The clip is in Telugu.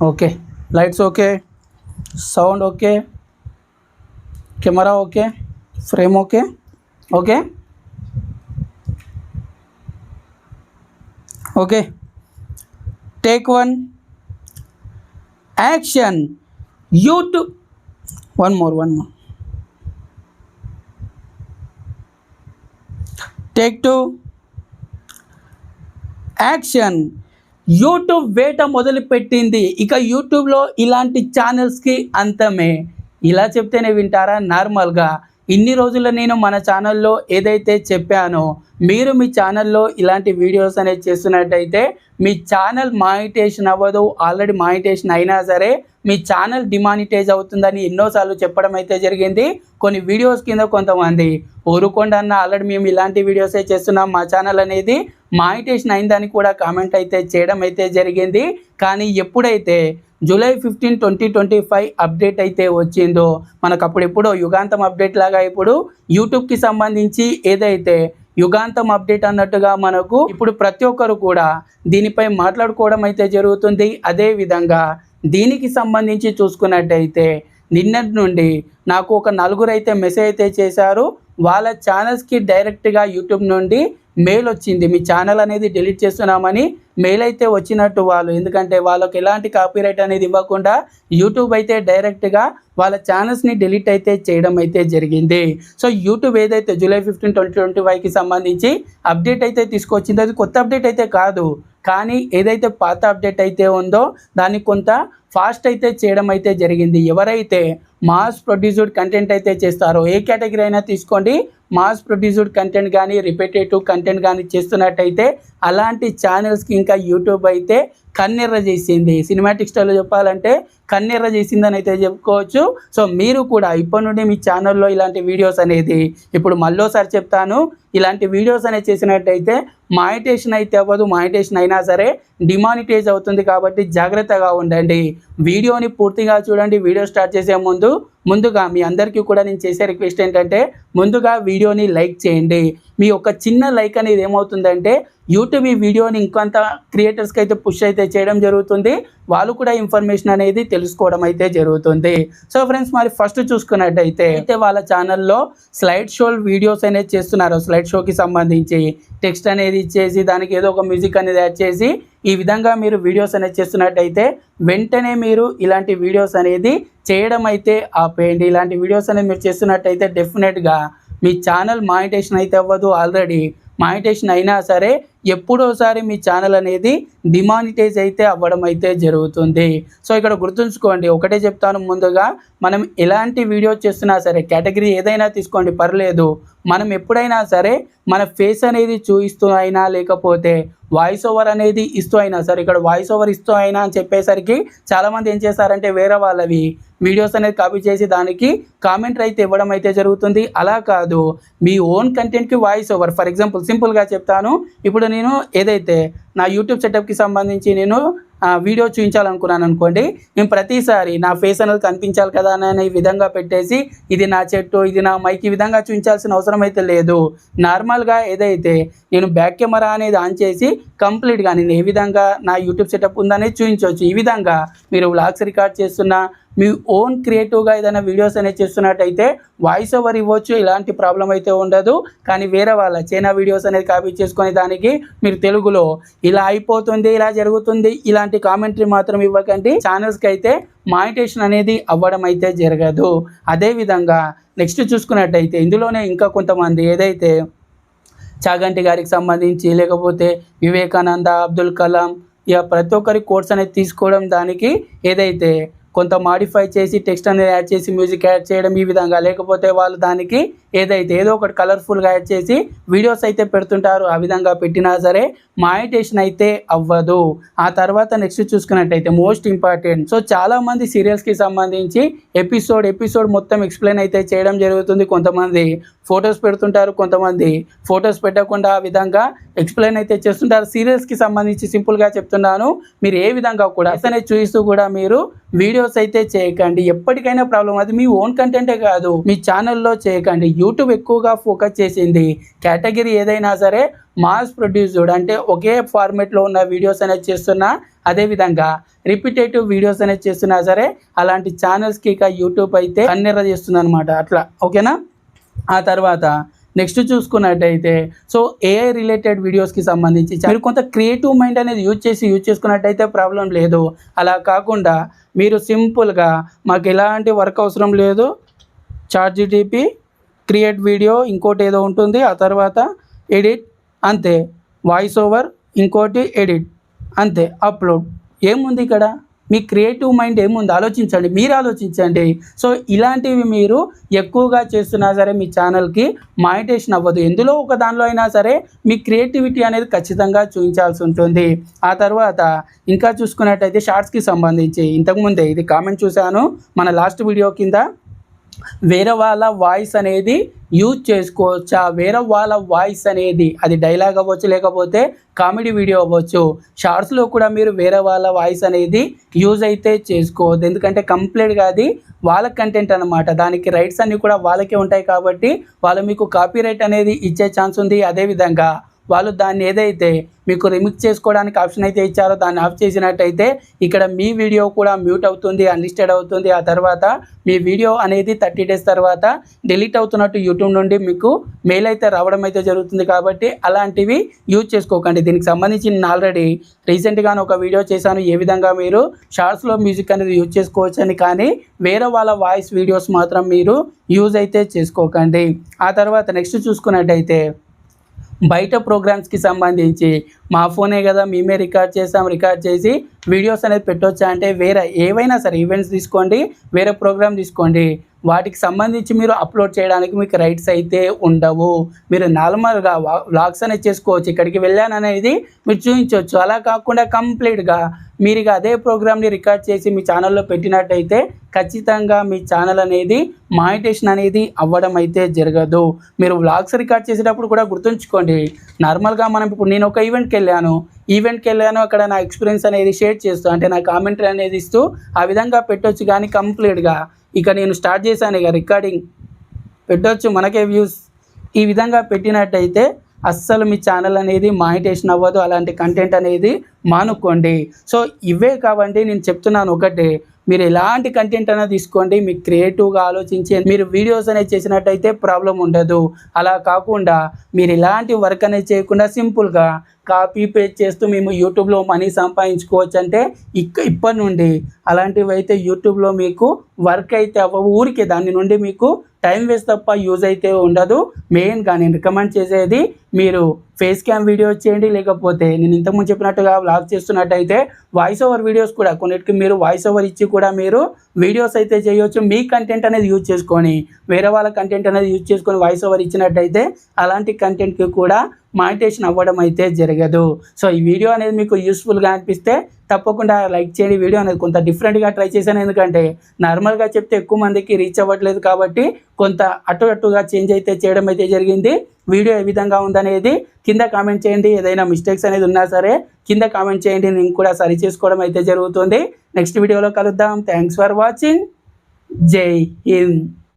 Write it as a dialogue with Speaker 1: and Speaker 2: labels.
Speaker 1: Okay, lights okay, sound okay, camera okay, frame okay, okay. Okay, take one, action, YouTube, one more. Take two, action, YouTube వేట మొదలుపెట్టింది ఇక యూట్యూబ్లో ఇలాంటి ఛానల్స్కి అంతమే ఇలా చెప్తేనే వింటారా నార్మల్గా ఇన్ని రోజులు నేను మన ఛానల్లో ఏదైతే చెప్పానో మీరు మీ ఛానల్లో ఇలాంటి వీడియోస్ అనేది చేస్తున్నట్టయితే మీ ఛానల్ మానిటేషన్ అవ్వదు ఆల్రెడీ మానిటేషన్ అయినా సరే మీ ఛానల్ డిమానిటైజ్ అవుతుందని ఎన్నోసార్లు చెప్పడం అయితే జరిగింది కొన్ని వీడియోస్ కింద కొంతమంది ఊరుకోండి అన్న ఆల్రెడీ మేము ఇలాంటి వీడియోసే చేస్తున్నాం మా ఛానల్ అనేది మానిటేషన్ అయిందని కూడా కామెంట్ అయితే చేయడం అయితే జరిగింది కానీ ఎప్పుడైతే July fifteen twenty twenty five update అయితే వచ్చిందో మనకు అప్పుడెప్పుడో యుగాంతం అప్డేట్ లాగా ఇప్పుడు యూట్యూబ్కి సంబంధించి ఏదైతే యుగాంతం అప్డేట్ అన్నట్టుగా మనకు ఇప్పుడు ప్రతి ఒక్కరు కూడా దీనిపై మాట్లాడుకోవడం అయితే జరుగుతుంది అదేవిధంగా దీనికి సంబంధించి చూసుకున్నట్టయితే నిన్నటి నుండి నాకు ఒక నలుగురు అయితే మెసేజ్ అయితే చేశారు వాళ్ళ ఛానల్స్కి డైరెక్ట్గా యూట్యూబ్ నుండి మెయిల్ వచ్చింది మీ ఛానల్ అనేది డిలీట్ చేస్తున్నామని మెయిల్ అయితే వచ్చినట్టు వాళ్ళు ఎందుకంటే వాళ్ళకి ఎలాంటి కాపీరైట్ అనేది ఇవ్వకుండా యూట్యూబ్ అయితే డైరెక్ట్గా వాళ్ళ ఛానల్స్ని డిలీట్ అయితే చేయడం అయితే జరిగింది సో యూట్యూబ్ ఏదైతే జూలై ఫిఫ్టీన్ ట్వంటీ ట్వంటీ సంబంధించి అప్డేట్ అయితే తీసుకొచ్చింది అది కొత్త అప్డేట్ అయితే కాదు కానీ ఏదైతే పాత అప్డేట్ అయితే ఉందో దాన్ని కొంత ఫాస్ట్ అయితే చేయడం అయితే జరిగింది ఎవరైతే మాస్ ప్రొడ్యూస్డ్ కంటెంట్ అయితే చేస్తారో ఏ కేటగిరీ అయినా తీసుకోండి మాస్ ప్రొడ్యూస్డ్ కంటెంట్ కానీ రిపీటేటివ్ కంటెంట్ కానీ చేస్తున్నట్టయితే అలాంటి ఛానల్స్కి ఇంకా యూట్యూబ్ అయితే కన్నెర్ర చేసింది సినిమాటిక్ స్టైల్లో చెప్పాలంటే కన్నెర్ర చేసిందని అయితే చెప్పుకోవచ్చు సో మీరు కూడా ఇప్పటి నుండి మీ ఛానల్లో ఇలాంటి వీడియోస్ అనేది ఇప్పుడు మళ్ళోసారి చెప్తాను ఇలాంటి వీడియోస్ అనేది చేసినట్టయితే మానిటేషన్ అయితే అవ్వదు మానిటేషన్ అయినా సరే డిమానిటైజ్ అవుతుంది కాబట్టి జాగ్రత్తగా ఉండండి వీడియోని పూర్తిగా చూడండి వీడియో స్టార్ట్ చేసే ముందు ముందుగా మీ అందరికీ కూడా నేను చేసే రిక్వెస్ట్ ఏంటంటే ముందుగా వీడియోని లైక్ చేయండి మీ యొక్క చిన్న లైక్ అనేది ఏమవుతుందంటే యూట్యూబ్ ఈ వీడియోని ఇంకొంత క్రియేటర్స్కి అయితే పుష్ అయితే చేయడం జరుగుతుంది వాళ్ళు కూడా ఇన్ఫర్మేషన్ అనేది తెలుసుకోవడం అయితే జరుగుతుంది సో ఫ్రెండ్స్ మరి ఫస్ట్ చూసుకున్నట్టయితే అయితే వాళ్ళ ఛానల్లో స్లైడ్ షో వీడియోస్ అనేది చేస్తున్నారు స్లైడ్ షోకి సంబంధించి టెక్స్ట్ అనేది ఇచ్చేసి దానికి ఏదో ఒక మ్యూజిక్ అనేది యాడ్ చేసి ఈ విధంగా మీరు వీడియోస్ అనేది చేస్తున్నట్టయితే వెంటనే మీరు ఇలాంటి వీడియోస్ అనేది చేయడం అయితే ఆపేయండి ఇలాంటి వీడియోస్ అనేది మీరు చేస్తున్నట్టయితే డెఫినెట్గా మీ ఛానల్ మానిటేషన్ అయితే అవ్వదు ఆల్రెడీ మానిటేషన్ అయినా సరే ఎప్పుడోసారి మీ ఛానల్ అనేది డిమానిటైజ్ అయితే అవ్వడం అయితే జరుగుతుంది సో ఇక్కడ గుర్తుంచుకోండి ఒకటే చెప్తాను ముందుగా మనం ఎలాంటి వీడియో చేస్తున్నా సరే కేటగిరీ ఏదైనా తీసుకోండి పర్లేదు మనం ఎప్పుడైనా సరే మన ఫేస్ అనేది చూపిస్తూ అయినా లేకపోతే వాయిస్ ఓవర్ అనేది ఇస్తూ అయినా సరే ఇక్కడ వాయిస్ ఓవర్ ఇస్తూ అయినా అని చెప్పేసరికి చాలామంది ఏం చేస్తారంటే వేరే వాళ్ళవి వీడియోస్ అనేది కాపీ చేసి దానికి కామెంట్ అయితే ఇవ్వడం అయితే జరుగుతుంది అలా కాదు మీ ఓన్ కంటెంట్కి వాయిస్ ఓవర్ ఫర్ ఎగ్జాంపుల్ సింపుల్గా చెప్తాను ఇప్పుడు నేను ఏదైతే నా యూట్యూబ్ సెటప్కి సంబంధించి నేను వీడియో చూపించాలనుకున్నాను అనుకోండి నేను ప్రతిసారి నా ఫేస్ అనేది కనిపించాలి కదా అనే విధంగా పెట్టేసి ఇది నా చెట్టు ఇది నా మైక్ ఈ విధంగా చూపించాల్సిన అవసరం అయితే లేదు నార్మల్గా ఏదైతే నేను బ్యాక్ కెమెరా అనేది ఆన్ చేసి కంప్లీట్గా నేను ఏ విధంగా నా యూట్యూబ్ సెటప్ ఉందనేది చూపించవచ్చు ఈ విధంగా మీరు వ్లాగ్స్ రికార్డ్ చేస్తున్నా మీ ఓన్ క్రియేటివ్గా ఏదైనా వీడియోస్ అనేది చేస్తున్నట్టయితే వాయిస్ ఓవర్ ఇవ్వచ్చు ఇలాంటి ప్రాబ్లం అయితే ఉండదు కానీ వేరే వాళ్ళ చైనా వీడియోస్ అనేది కాపీ చేసుకునే దానికి మీరు తెలుగులో ఇలా అయిపోతుంది ఇలా జరుగుతుంది ఇలాంటి కామెంటరీ మాత్రం ఇవ్వకండి ఛానల్స్కి అయితే మానిటేషన్ అనేది అవ్వడం అయితే జరగదు అదేవిధంగా నెక్స్ట్ చూసుకున్నట్టయితే ఇందులోనే ఇంకా కొంతమంది ఏదైతే చాగంటి గారికి సంబంధించి లేకపోతే వివేకానంద అబ్దుల్ కలాం ఇక ప్రతి ఒక్కరి కోర్స్ అనేది తీసుకోవడం దానికి ఏదైతే కొంత మాడిఫై చేసి టెక్స్ట్ అనేది యాడ్ చేసి మ్యూజిక్ యాడ్ చేయడం ఈ విధంగా లేకపోతే వాళ్ళు దానికి ఏదైతే ఏదో ఒకటి కలర్ఫుల్గా యాడ్ చేసి వీడియోస్ అయితే పెడుతుంటారు ఆ విధంగా పెట్టినా సరే మానిటేషన్ అయితే అవ్వదు ఆ తర్వాత నెక్స్ట్ చూసుకున్నట్టయితే మోస్ట్ ఇంపార్టెంట్ సో చాలామంది సీరియల్స్కి సంబంధించి ఎపిసోడ్ ఎపిసోడ్ మొత్తం ఎక్స్ప్లెయిన్ అయితే చేయడం జరుగుతుంది కొంతమంది ఫొటోస్ పెడుతుంటారు కొంతమంది ఫొటోస్ పెట్టకుండా ఆ విధంగా ఎక్స్ప్లెయిన్ అయితే చేస్తుంటారు సీరియల్స్కి సంబంధించి సింపుల్గా చెప్తున్నాను మీరు ఏ విధంగా కూడా అసలు చూస్తూ కూడా మీరు వీడియోస్ అయితే చేయకండి ఎప్పటికైనా ప్రాబ్లం అది మీ ఓన్ కంటెంటే కాదు మీ ఛానల్లో చేయకండి యూట్యూబ్ ఎక్కువగా ఫోకస్ చేసింది కేటగిరీ ఏదైనా సరే మాస్ ప్రొడ్యూస్డ్ అంటే ఒకే ఫార్మేట్లో ఉన్న వీడియోస్ అనేది చేస్తున్నా అదేవిధంగా రిపిటేటివ్ వీడియోస్ అనేది చేస్తున్నా సరే అలాంటి ఛానల్స్కి ఇక యూట్యూబ్ అయితే కన్నెర చేస్తుంది అనమాట అట్లా ఓకేనా ఆ తర్వాత నెక్స్ట్ చూసుకున్నట్టయితే సో ఏఐ రిలేటెడ్ వీడియోస్కి సంబంధించి మీరు కొంత క్రియేటివ్ మైండ్ అనేది యూజ్ చేసి యూజ్ చేసుకున్నట్టయితే ప్రాబ్లం లేదు అలా కాకుండా మీరు సింపుల్గా మాకు ఎలాంటి వర్క్ అవసరం లేదు చార్జ్ డీపీ క్రియేట్ వీడియో ఇంకోటి ఏదో ఉంటుంది ఆ తర్వాత ఎడిట్ అంతే వాయిస్ ఓవర్ ఇంకోటి ఎడిట్ అంతే అప్లోడ్ ఏముంది ఇక్కడ మీ క్రియేటివ్ మైండ్ ఏముంది ఆలోచించండి మీరు ఆలోచించండి సో ఇలాంటివి మీరు ఎక్కువగా చేస్తున్నా సరే మీ ఛానల్కి మానిటేషన్ అవ్వదు ఎందులో ఒక దానిలో అయినా సరే మీ క్రియేటివిటీ అనేది ఖచ్చితంగా చూపించాల్సి ఉంటుంది ఆ తర్వాత ఇంకా చూసుకున్నట్టయితే షార్ట్స్కి సంబంధించి ఇంతకుముందే ఇది కామెంట్ చూశాను మన లాస్ట్ వీడియో కింద వేరే వాళ్ళ వాయిస్ అనేది యూజ్ చేసుకోవచ్చా వేరే వాళ్ళ వాయిస్ అనేది అది డైలాగ్ అవ్వచ్చు లేకపోతే కామెడీ వీడియో అవ్వచ్చు షార్ట్స్లో కూడా మీరు వేరే వాళ్ళ వాయిస్ అనేది యూజ్ అయితే చేసుకోవద్దు ఎందుకంటే కంప్లీట్గా అది వాళ్ళ కంటెంట్ అనమాట దానికి రైట్స్ అన్నీ కూడా వాళ్ళకే ఉంటాయి కాబట్టి వాళ్ళు మీకు కాపీ అనేది ఇచ్చే ఛాన్స్ ఉంది అదేవిధంగా వాళ్ళు దాన్ని ఏదైతే మీకు రిమిక్స్ చేసుకోవడానికి ఆప్షన్ అయితే ఇచ్చారో దాన్ని ఆఫ్ చేసినట్టయితే ఇక్కడ మీ వీడియో కూడా మ్యూట్ అవుతుంది అన్లిస్టెడ్ అవుతుంది ఆ తర్వాత మీ వీడియో అనేది థర్టీ డేస్ తర్వాత డిలీట్ అవుతున్నట్టు యూట్యూబ్ నుండి మీకు మెయిల్ అయితే రావడం అయితే జరుగుతుంది కాబట్టి అలాంటివి యూజ్ చేసుకోకండి దీనికి సంబంధించి నేను ఆల్రెడీ రీసెంట్గానే ఒక వీడియో చేశాను ఏ విధంగా మీరు షార్ట్స్లో మ్యూజిక్ అనేది యూజ్ చేసుకోవచ్చని కానీ వేరే వాళ్ళ వాయిస్ వీడియోస్ మాత్రం మీరు యూజ్ అయితే చేసుకోకండి ఆ తర్వాత నెక్స్ట్ చూసుకున్నట్టయితే బయట ప్రోగ్రామ్స్కి సంబంధించి మా ఫోనే కదా మేమే రికార్డ్ చేసాం రికార్డ్ చేసి వీడియోస్ అనేది పెట్టొచ్చా అంటే వేరే ఏవైనా సరే ఈవెంట్స్ తీసుకోండి వేరే ప్రోగ్రామ్ తీసుకోండి వాటికి సంబంధించి మీరు అప్లోడ్ చేయడానికి మీకు రైట్స్ అయితే ఉండవు మీరు నార్మల్గా వ్లాగ్స్ అనేది చేసుకోవచ్చు ఇక్కడికి వెళ్ళాను అనేది మీరు చూపించవచ్చు అలా కాకుండా కంప్లీట్గా మీరు ఇక అదే ప్రోగ్రామ్ని రికార్డ్ చేసి మీ ఛానల్లో పెట్టినట్టయితే ఖచ్చితంగా మీ ఛానల్ అనేది మానిటేషన్ అనేది అవ్వడం అయితే జరగదు మీరు వ్లాగ్స్ రికార్డ్ చేసేటప్పుడు కూడా గుర్తుంచుకోండి నార్మల్గా మనం ఇప్పుడు నేను ఒక ఈవెంట్కి వెళ్ళాను ఈవెంట్కి వెళ్ళాను అక్కడ నా ఎక్స్పీరియన్స్ అనేది షేర్ చేస్తూ అంటే నా కామెంటరీ అనేది ఇస్తూ ఆ విధంగా పెట్టొచ్చు కానీ కంప్లీట్గా ఇక నేను స్టార్ట్ చేశాను ఇక రికార్డింగ్ పెట్టొచ్చు మనకే వ్యూస్ ఈ విధంగా పెట్టినట్టయితే అస్సలు మీ ఛానల్ అనేది మానిటేషన్ అవ్వదు అలాంటి కంటెంట్ అనేది మానుకోండి సో ఇవే కావండి నేను చెప్తున్నాను ఒకటే మీరు ఎలాంటి కంటెంట్ అయినా తీసుకోండి మీకు క్రియేటివ్గా ఆలోచించే మీరు వీడియోస్ అనేది చేసినట్టయితే ప్రాబ్లం ఉండదు అలా కాకుండా మీరు ఎలాంటి వర్క్ అనేది చేయకుండా సింపుల్గా కాపీ పేస్ట్ చేస్తూ మేము యూట్యూబ్లో మనీ సంపాదించుకోవచ్చు అంటే ఇక్క ఇప్పటి నుండి అలాంటివి అయితే యూట్యూబ్లో మీకు వర్క్ అయితే అవ్వ ఊరికే దాని నుండి మీకు టైం వేస్ట్ తప్ప యూజ్ అయితే ఉండదు మెయిన్గా నేను రికమెండ్ చేసేది మీరు ఫేస్ క్యామ్ వీడియోస్ చేయండి లేకపోతే నేను ఇంతకుముందు చెప్పినట్టుగా వ్లాగ్ చేస్తున్నట్టయితే వాయిస్ ఓవర్ వీడియోస్ కూడా కొన్నిటికి మీరు వాయిస్ ఓవర్ ఇచ్చి కూడా మీరు వీడియోస్ అయితే చేయవచ్చు మీ కంటెంట్ అనేది యూజ్ చేసుకొని వేరే వాళ్ళ కంటెంట్ అనేది యూజ్ చేసుకొని వాయిస్ ఓవర్ ఇచ్చినట్టయితే అలాంటి కంటెంట్కి కూడా మానిటేషన్ అవ్వడం అయితే జరగదు సో ఈ వీడియో అనేది మీకు యూస్ఫుల్గా అనిపిస్తే తప్పకుండా లైక్ చేయండి వీడియో అనేది కొంత డిఫరెంట్గా ట్రై చేశాను ఎందుకంటే నార్మల్గా చెప్తే ఎక్కువ మందికి రీచ్ అవ్వట్లేదు కాబట్టి కొంత అటు అటుగా చేంజ్ అయితే చేయడం అయితే జరిగింది వీడియో ఏ విధంగా ఉందనేది కింద కామెంట్ చేయండి ఏదైనా మిస్టేక్స్ అనేది ఉన్నా సరే కింద కామెంట్ చేయండి నేను కూడా సరి చేసుకోవడం అయితే జరుగుతుంది నెక్స్ట్ వీడియోలో కలుద్దాం థ్యాంక్స్ ఫర్ వాచింగ్ జై హింద్